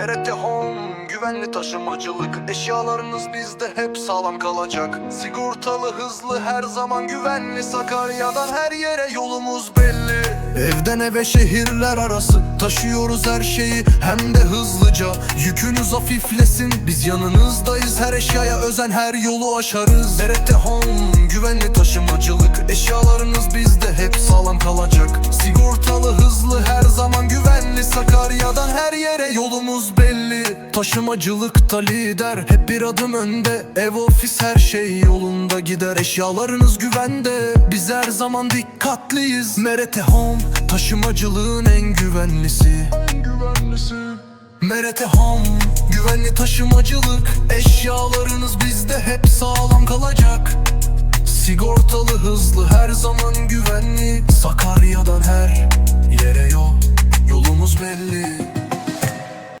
Merete Home Güvenli taşımacılık. Eşyalarınız bizde hep sağlam kalacak. Sigortalı hızlı her zaman güvenli. Sakarya'dan her yere yolumuz belli. Evden eve şehirler arası. Taşıyoruz her şeyi hem de hızlıca. Yükünüz hafiflesin biz yanınızdayız. Her eşyaya özen her yolu aşarız. Merete Home Güvenli taşımacılık. Eşyalarınız bizde hep sağlam kalacak Sakarya'dan her yere yolumuz belli. Taşımacılıkta lider hep bir adım önde. Ev ofis her şey yolunda gider. Eşyalarınız güvende biz her zaman dikkatliyiz. Merete Home taşımacılığın en güvenlisi En güvenlisi. Merete Home Güvenli taşımacılık Eşyalarınız bizde hep sağlam kalacak. Sigortalı hızlı her zaman güvenli Sakarya'dan